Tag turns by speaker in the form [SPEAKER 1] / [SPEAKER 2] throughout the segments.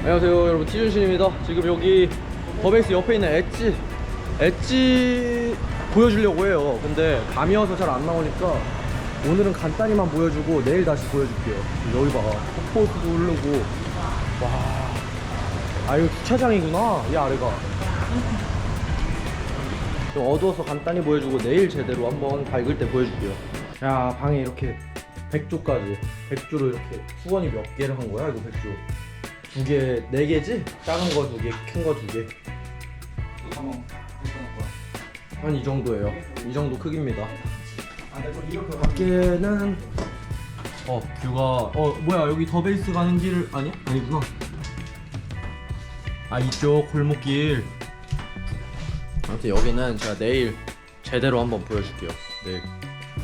[SPEAKER 1] 안녕하세요 여러분. 티준신입니다. 지금 여기 버베이스 옆에 있는 엣지 엣지 보여주려고 해요. 근데 밤이어서 잘 안 나오니까 오늘은 간단히만 보여주고 내일 다시 보여줄게요. 여기 봐 폭포수도 흐르고. 와아 이거 주차장이구나 이 아래가. 좀 어두워서 간단히 보여주고 내일 제대로 한번 밝을 때 보여줄게요. 야 방에 이렇게 백조까지. 백조로 이렇게 수건이 몇 개를 한 거야 이거 백조 두 개, 네 개지? 작은 거 두 개, 큰 거 두 개. 한이 정도예요. 이 정도 크기입니다. 밖에는 어 뷰가 어 뭐야 여기 더 베이스 가는 길 아니 아니구나. 아 이쪽 골목길. 아무튼 여기는 제가 내일 제대로 한번 보여줄게요. 내일.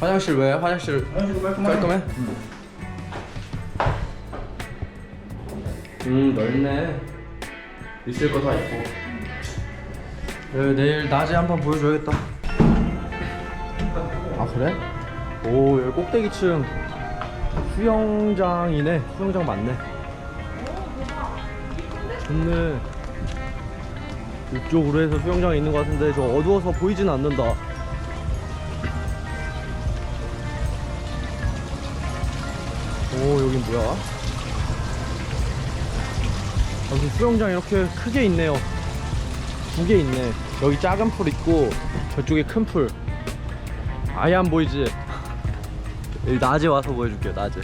[SPEAKER 1] 화장실 왜? 화장실
[SPEAKER 2] 깔끔해.
[SPEAKER 1] 깔끔해? 음 넓네. 있을 거 다 있고. 네, 내일 낮에 한번 보여줘야겠다. 아 그래? 오 여기 꼭대기층. 수영장이네. 수영장 맞네. 좋네. 이쪽으로 해서 수영장이 있는 것 같은데 저 어두워서 보이진 않는다. 오 여긴 뭐야? 여기 수영장 이렇게 크게 있네요. 두 개 있네. 여기 작은 풀 있고 저쪽에 큰 풀. 아예 안 보이지? 여기 낮에 와서 보여줄게요 낮에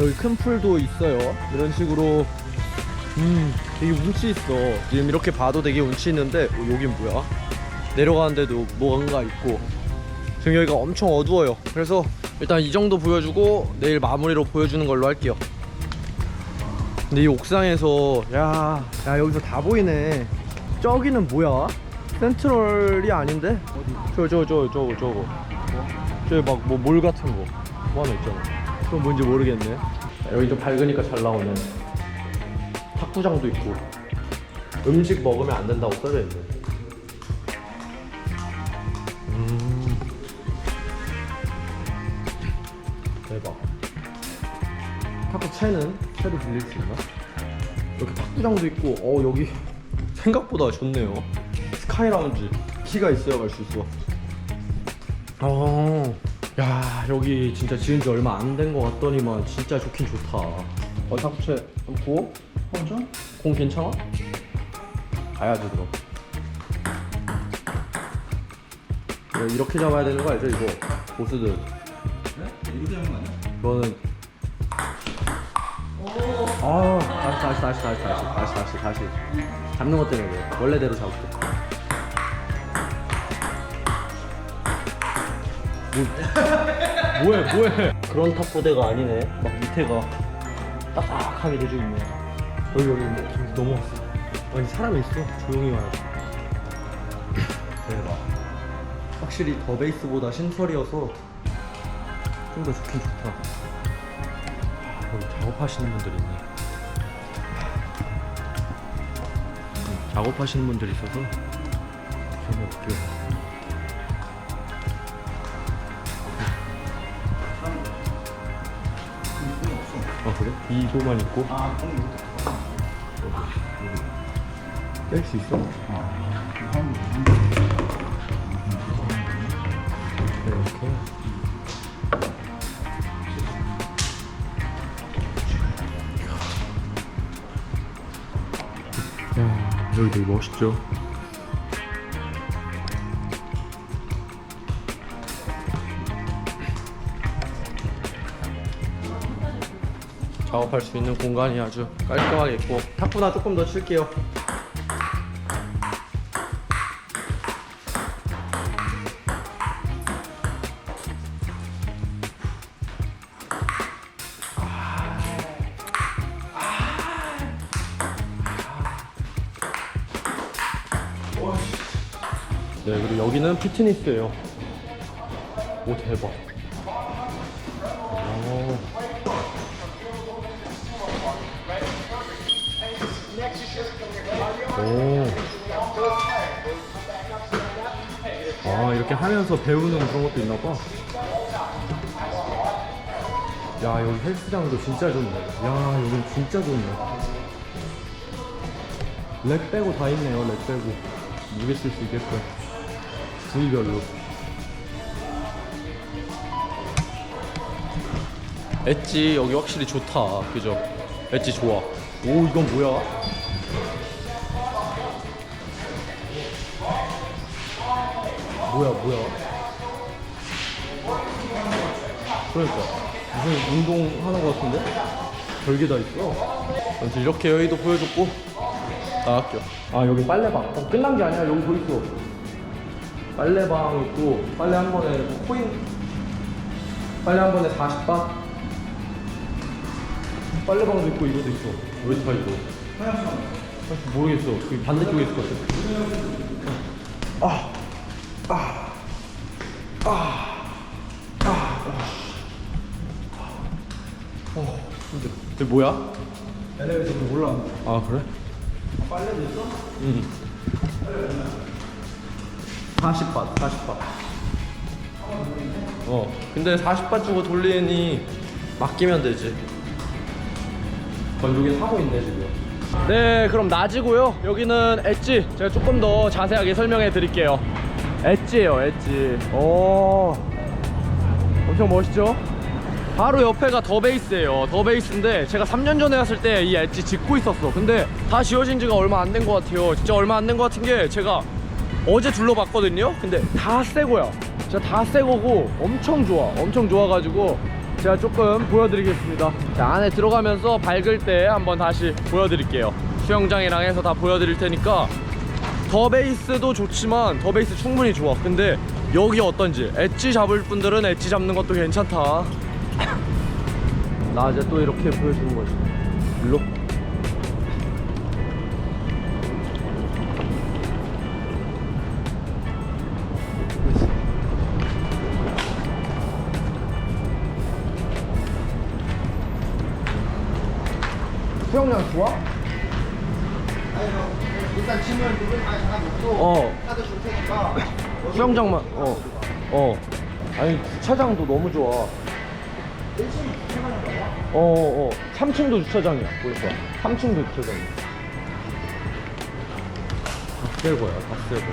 [SPEAKER 1] 여기 큰 풀도 있어요. 이런 식으로. 음 되게 운치 있어. 지금 이렇게 봐도 되게 운치 있는데 어, 여긴 뭐야? 내려가는데도 뭔가 있고. 지금 여기가 엄청 어두워요. 그래서 일단 이 정도 보여주고 내일 마무리로 보여주는 걸로 할게요 근데 이 옥상에서 야, 야 여기서 다 보이네. 저기는 뭐야? 센트럴이 아닌데? 저 저 저 저거. 저거 뭐몰 같은 거. 뭐 하나 있잖아. 그건 뭔지 모르겠네. 여기 좀 밝으니까 잘 나오네. 탁구장도 있고. 음식 먹으면 안 된다고 써져 있네. 음 탁구 채는 채도 빌릴 수 있나? 여기 탁구장도 있고 어 여기 생각보다 좋네요 스카이 라운지 키가 있어야 갈 수 있어 어, 야 여기 진짜 지은 지 얼마 안된거 같더니만 진짜 좋긴 좋다 어 탁구채 좀 구워?
[SPEAKER 2] 혼자?
[SPEAKER 1] 공 괜찮아? 가야지 그럼 이거 이렇게 잡아야 되는 거 알죠 이거 보스들
[SPEAKER 2] 네? 이렇게 하는 거 아니야?
[SPEAKER 1] 이거는 아 다시 다시 다시 다시 다시 다시 다시 다시. 잡는 것 때문에 그래 원래대로 잡을게. 뭐, 뭐해 뭐해? 그런 탑보대가 아니네. 막 밑에가 딱딱하게 돼져 있네. 여기 여기 뭐 지금 넘어왔어. 아니 사람이 있어. 조용히 와야지 대박. 확실히 더 베이스보다 신설이어서 좀 더 좋긴 좋다. 여기 작업하시는 분들이 있네 작업하시는 분들이 있어서 좀 볼게요. 아 그래? 이거만 있고
[SPEAKER 2] 아, 똥 이것도.
[SPEAKER 1] 뺄수 있어?
[SPEAKER 2] 아,
[SPEAKER 1] 여기 되게 멋있죠? 작업할 수 있는 공간이 아주 깔끔하게 있고 탁구나 조금 더 칠게요 네 그리고 여기는 피트니스예요. 오 대박. 오. 오. 아 이렇게 하면서 배우는 그런 것도 있나 봐. 야 여기 헬스장도 진짜 좋네. 야 여기 진짜 좋네. 렉 빼고 다 있네요 렉 빼고. 무게 쓸 수 있게끔 부위별로. 엣지 여기 확실히 좋다. 그죠? 엣지 좋아. 오 이건 뭐야? 뭐야 뭐야? 그러니까. 무슨 운동 하는 것 같은데? 별게 다 있어. 아무튼 이렇게 여의도 보여줬고. 나갈게요 아 여기 빨래방. 어, 끝난 게 아니야. 여기 더 있어 빨래방 있고 빨래 한 번에 코인 빨래 한 번에 40바 빨래방도 있고 이것도 있어 왜다 있어 사실 모르겠어 그 반대쪽에 있을 것 같아 어, 힘들어. 이게 뭐야?
[SPEAKER 2] 엘리베이터로 올라간다.
[SPEAKER 1] 아 그래?
[SPEAKER 2] 빨래도 있어?
[SPEAKER 1] 응. 40바, 40바. 어, 근데 40바 주고 돌리니 맡기면 되지. 건조기 사고 있네 지금. 네, 그럼 낮이고요. 여기는 엣지. 제가 조금 더 자세하게 설명해 드릴게요. 엣지예요, 엣지. 오, 엄청 멋있죠? 바로 옆에가 더 베이스예요. 더 베이스인데 제가 3년 전에 왔을 때 이 엣지 짓고 있었어. 근데 다 지어진 지가 얼마 안 된 것 같아요. 진짜 얼마 안 된 것 같은 게 제가 어제 둘러봤거든요. 근데 다 새거야. 진짜 다 새거고 엄청 좋아. 엄청 좋아가지고 제가 조금 보여드리겠습니다. 자, 안에 들어가면서 밝을 때 한번 다시 보여드릴게요. 수영장이랑 해서 다 보여드릴 테니까 더 베이스도 좋지만 더 베이스 충분히 좋아. 근데 여기 어떤지 엣지 잡을 분들은 엣지 잡는 것도 괜찮다. 낮에 또 이렇게 보여주는 거지. 일로. 수영장 좋아?
[SPEAKER 2] 일단 짐을 누굴 많이 다 놓고
[SPEAKER 1] 어.
[SPEAKER 2] 카드 줄 테니까
[SPEAKER 1] 수영장만 어. 어. 아니 주차장도 너무 좋아.
[SPEAKER 2] 1층 주차장인 거야?
[SPEAKER 1] 어, 어, 어. 3층도 주차장이야. 보니까. 3층도 주차장이야. 다 새 거야, 다 새 거.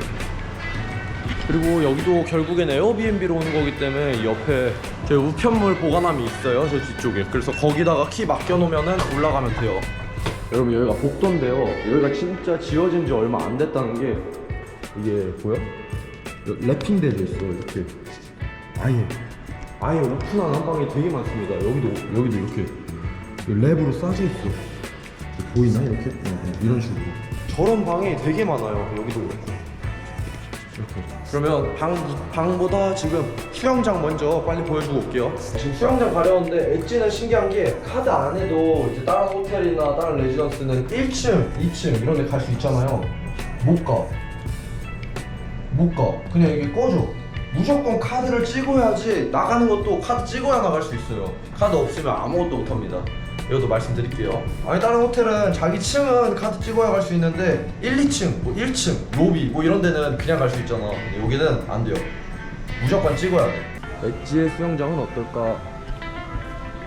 [SPEAKER 1] 그리고 여기도 결국엔 에어비앤비로 오는 거기 때문에 이 옆에 저 우편물 보관함이 있어요. 저 뒤쪽에. 그래서 거기다가 키 맡겨놓으면은 올라가면 돼요. 여러분 여기가 복도인데요. 여기가 진짜 지어진 지 얼마 안 됐다는 게 이게 보여? 랩핑돼져 있어 이렇게 아예 아예 오픈한 한방이 되게 많습니다. 여기도 여기도 이렇게 랩으로 싸져 있어. 보이나 이렇게? 어, 어, 이런 식으로. 저런 방이 되게 많아요. 여기도 그렇고. 이렇게. 그러면 방 방보다 지금 수영장 먼저 빨리 보여주고 올게요. 지금 수영장 가려운데 엣지는 신기한 게 카드 안 해도 이제 다른 호텔이나 다른 레지던스는 1층, 2층 이런 데 갈 수 있잖아요. 못 가. 못 가. 그냥 이게 꺼져. 무조건 카드를 찍어야지 나가는 것도 카드 찍어야 나갈 수 있어요. 카드 없으면 아무것도 못 합니다. 이것도 말씀드릴게요. 아니 다른 호텔은 자기 층은 카드 찍어야 갈 수 있는데 1, 2층, 뭐 1층, 로비 뭐 이런 데는 그냥 갈 수 있잖아. 근데 여기는 안 돼요. 무조건 찍어야 돼. 엣지의 수영장은 어떨까?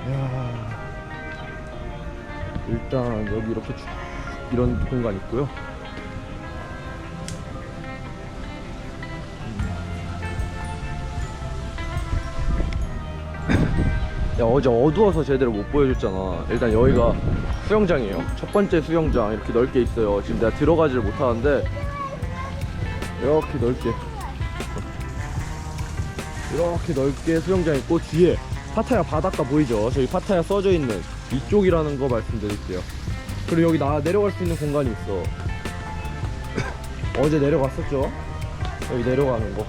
[SPEAKER 1] 이야. 일단 여기 이렇게 쭉 이런 공간 있고요. 야 어제 어두워서 제대로 못 보여줬잖아. 일단 여기가 수영장이에요. 첫 번째 수영장 이렇게 넓게 있어요. 지금 내가 들어가지를 못하는데 이렇게 넓게. 이렇게 넓게 수영장 있고 뒤에 파타야 바닷가 보이죠? 저기 파타야 써져 있는 이쪽이라는 거 말씀드릴게요. 그리고 여기 나 내려갈 수 있는 공간이 있어. 어제 내려갔었죠? 여기 내려가는 거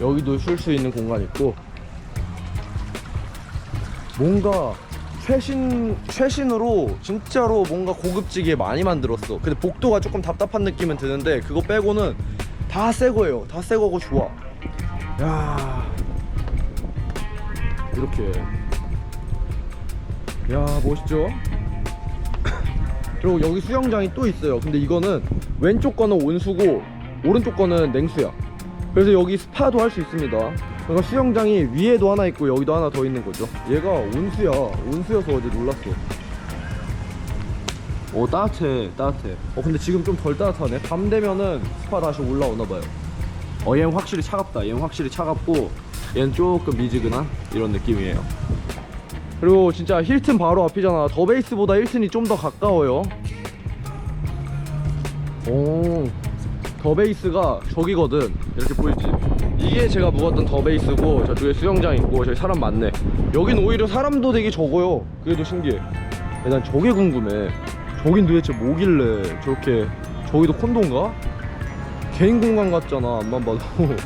[SPEAKER 1] 여기도 쉴 수 있는 공간 있고 뭔가 최신 최신으로 진짜로 뭔가 고급지게 많이 만들었어. 근데 복도가 조금 답답한 느낌은 드는데 그거 빼고는 다 새 거예요. 다 새 거고 좋아. 야 이렇게 야 멋있죠? 그리고 여기 수영장이 또 있어요. 근데 이거는 왼쪽 거는 온수고 오른쪽 거는 냉수야. 그래서 여기 스파도 할 수 있습니다. 그러니까 수영장이 위에도 하나 있고 여기도 하나 더 있는 거죠. 얘가 온수야. 온수여서 어제 놀랐어. 오 따뜻해 따뜻해. 어 근데 지금 좀 덜 따뜻하네. 밤 되면은 스파 다시 올라오나 봐요. 어 얘는 확실히 차갑다. 얘는 확실히 차갑고 얘는 조금 미지근한 이런 느낌이에요. 그리고 진짜 힐튼 바로 앞이잖아. 더 베이스보다 힐튼이 좀 더 가까워요. 오, 더 베이스가 저기거든. 이렇게 보이지? 이게 제가 묵었던 더 베이스고 저쪽에 수영장 있고 저기 사람 많네. 여긴 오히려 사람도 되게 적어요. 더 신기해. 난 저게 궁금해. 저긴 도대체 뭐길래 저렇게 저기도 콘도인가? 개인 공간 같잖아. 앞만 봐도.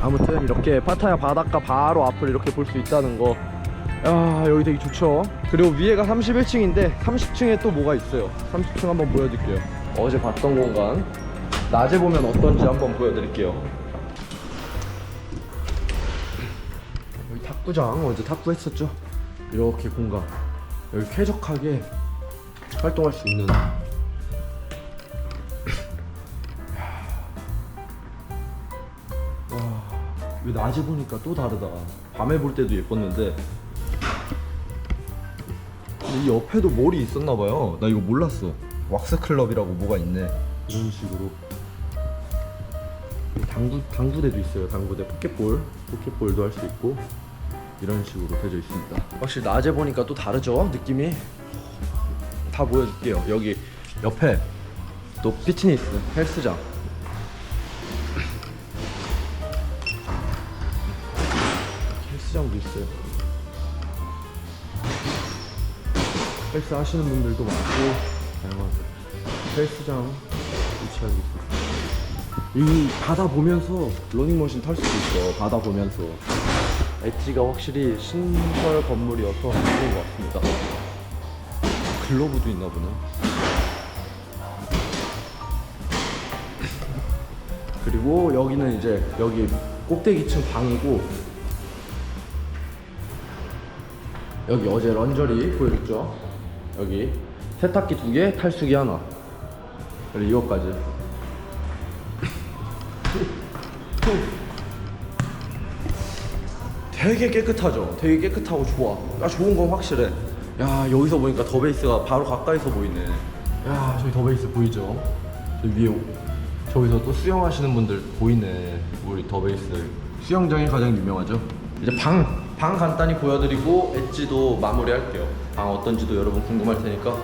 [SPEAKER 1] 아무튼 이렇게 파타야 바닷가 바로 앞을 이렇게 볼 수 있다는 거. 야 여기 되게 좋죠. 그리고 위에가 31층인데 30층에 또 뭐가 있어요. 30층 한번 보여드릴게요. 어제 봤던 공간 낮에 보면 어떤지 한번 보여드릴게요. 여기 탁구장 어제 탁구했었죠. 이렇게 공간 여기 쾌적하게 활동할 수 있는. 와, 이 낮에 보니까 또 다르다. 밤에 볼 때도 예뻤는데. 이 옆에도 몰이 있었나봐요. 나 이거 몰랐어. 왁스 클럽이라고 뭐가 있네. 이런 식으로. 당구 당구대도 있어요. 당구대 포켓볼, 포켓볼도 할 수 있고 이런 식으로 되어 있습니다. 확실히 낮에 보니까 또 다르죠 느낌이. 다 보여줄게요. 여기 옆에 또 피트니스 헬스장. 헬스장도 있어요. 헬스 하시는 분들도 많고 다양한 헬스장 위치하고 있습니다. 이 바다 보면서 러닝머신 탈 수도 있어. 바다 보면서. 엣지가 확실히 신설 건물이어서 좋은 것 같습니다. 글로브도 있나 보네. 그리고 여기는 이제 여기 꼭대기층 방이고 여기 어제 런저리 보여줬죠? 여기 세탁기 두 개, 탈수기 하나. 그리고 이것까지. 되게 깨끗하죠? 되게 깨끗하고 좋아. 야, 좋은 건 확실해. 야, 여기서 보니까 더 베이스가 바로 가까이서 보이네. 야, 저기 더 베이스 보이죠? 저 위에 저기서 또 수영하시는 분들 보이네. 우리 더 베이스. 수영장이 가장 유명하죠. 이제 방, 방 간단히 보여드리고 엣지도 마무리할게요. 방 어떤지도 여러분 궁금할 테니까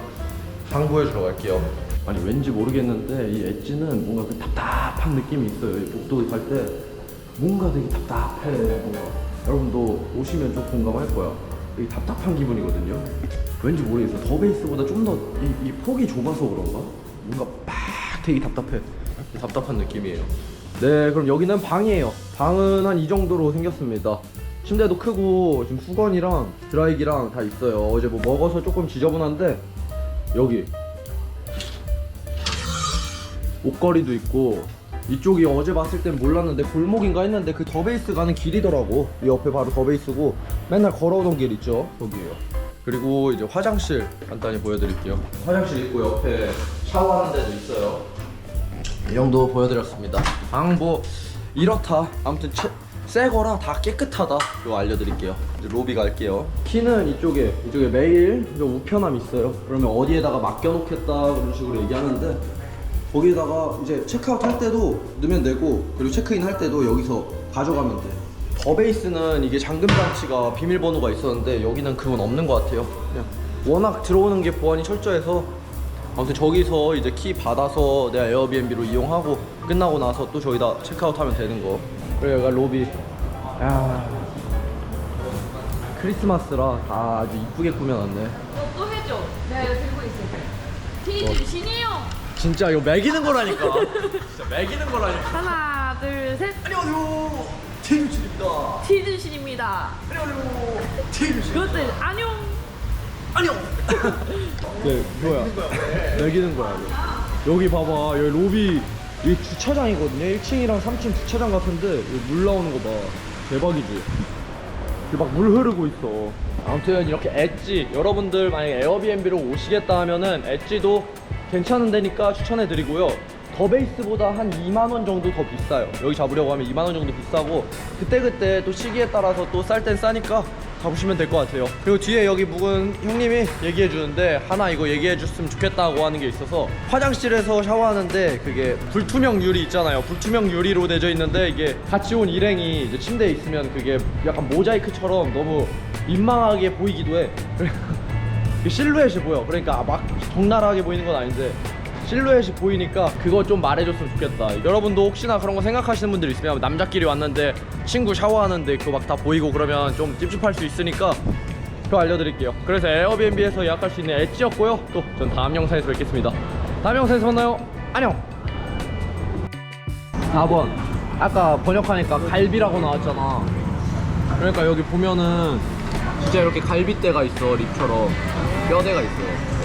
[SPEAKER 1] 방 보여주러 갈게요. 아니 왠지 모르겠는데 이 엣지는 뭔가 그 답답한 느낌이 있어요. 이 복도 갈 때 뭔가 되게 답답해. 뭔가 여러분도 오시면 좀 공감할 거야. 이 답답한 기분이거든요. 왠지 모르겠어. 더 베이스보다 좀 더 이 폭이 좁아서 그런가? 뭔가 막 되게 답답해. 답답한 느낌이에요. 네, 그럼 여기는 방이에요. 방은 한 이 정도로 생겼습니다. 침대도 크고 지금 수건이랑 드라이기랑 다 있어요. 어제 뭐 먹어서 조금 지저분한데 여기 옷걸이도 있고 이쪽이 어제 봤을 땐 몰랐는데 골목인가 했는데 그 더베이스 가는 길이더라고. 이 옆에 바로 더베이스고 맨날 걸어오던 길 있죠 거기에요. 그리고 이제 화장실 간단히 보여드릴게요. 화장실 있고 옆에 샤워하는 데도 있어요. 이 정도 보여드렸습니다. 방 뭐 이렇다. 아무튼 채, 새 거라 다 깨끗하다. 이거 알려드릴게요. 이제 로비 갈게요. 키는 이쪽에 이쪽에 매일 좀 우편함 있어요. 그러면 어디에다가 맡겨놓겠다 그런 식으로 얘기하는데 거기에다가 이제 체크아웃 할 때도 넣으면 되고 그리고 체크인 할 때도 여기서 가져가면 돼. 더 베이스는 이게 잠금 장치가 비밀번호가 있었는데 여기는 그건 없는 것 같아요. 그냥 워낙 들어오는 게 보안이 철저해서 아무튼 저기서 이제 키 받아서 내가 에어비앤비로 이용하고 끝나고 나서 또 저기다 체크아웃 하면 되는 거. 그리고 여기가 로비. 야 크리스마스라 다 아주 이쁘게 꾸며놨네.
[SPEAKER 3] 어, 또 해줘. 내가 이거 들고 있을게. 티 주신이요.
[SPEAKER 1] 진짜 이거 매기는 거라니까. 진짜 매기는 거라니까.
[SPEAKER 3] 하나, 둘, 셋.
[SPEAKER 1] 안녕하세요. 태규출입니다.
[SPEAKER 3] 티 주신입니다.
[SPEAKER 1] 안녕하세요. 태규출.
[SPEAKER 3] 그것들 안녕.
[SPEAKER 1] 안녕. 네, 뭐야? 매기는 거야. 이거. 여기 봐봐. 여기 로비 이 주차장이거든요. 1층이랑 3층 주차장 같은데 여기 물 나오는 거 봐. 대박이지. 막 물 흐르고 있어. 아무튼 이렇게 엣지 여러분들 만약에 에어비앤비로 오시겠다 하면은 엣지도 괜찮은 데니까 추천해 드리고요. 더 베이스보다 한 2만 원 정도 더 비싸요. 여기 잡으려고 하면 2만 원 정도 비싸고 그때 그때 또 시기에 따라서 또 쌀 땐 싸니까 가보시면 될 것 같아요. 그리고 뒤에 여기 묵은 형님이 얘기해 주는데 하나 이거 얘기해 줬으면 좋겠다고 하는 게 있어서 화장실에서 샤워하는데 그게 불투명 유리 있잖아요. 불투명 유리로 되어 있는데 이게 같이 온 일행이 이제 침대에 있으면 그게 약간 모자이크처럼 너무 민망하게 보이기도 해. 그 실루엣이 보여. 그러니까 막 적나라하게 보이는 건 아닌데 실루엣이 보이니까 그거 좀 말해줬으면 좋겠다. 여러분도 혹시나 그런 거 생각하시는 분들 있으면 남자끼리 왔는데 친구 샤워하는데 그거 막 다 보이고 그러면 좀 찝찝할 수 있으니까 그거 알려드릴게요. 그래서 에어비앤비에서 예약할 수 있는 엣지였고요. 또 전 다음 영상에서 뵙겠습니다. 다음 영상에서 만나요. 안녕. 4번. 아까 번역하니까 갈비라고 나왔잖아. 그러니까 여기 보면은 진짜 이렇게 갈비대가 있어 립처럼 뼈대가 있어. 오.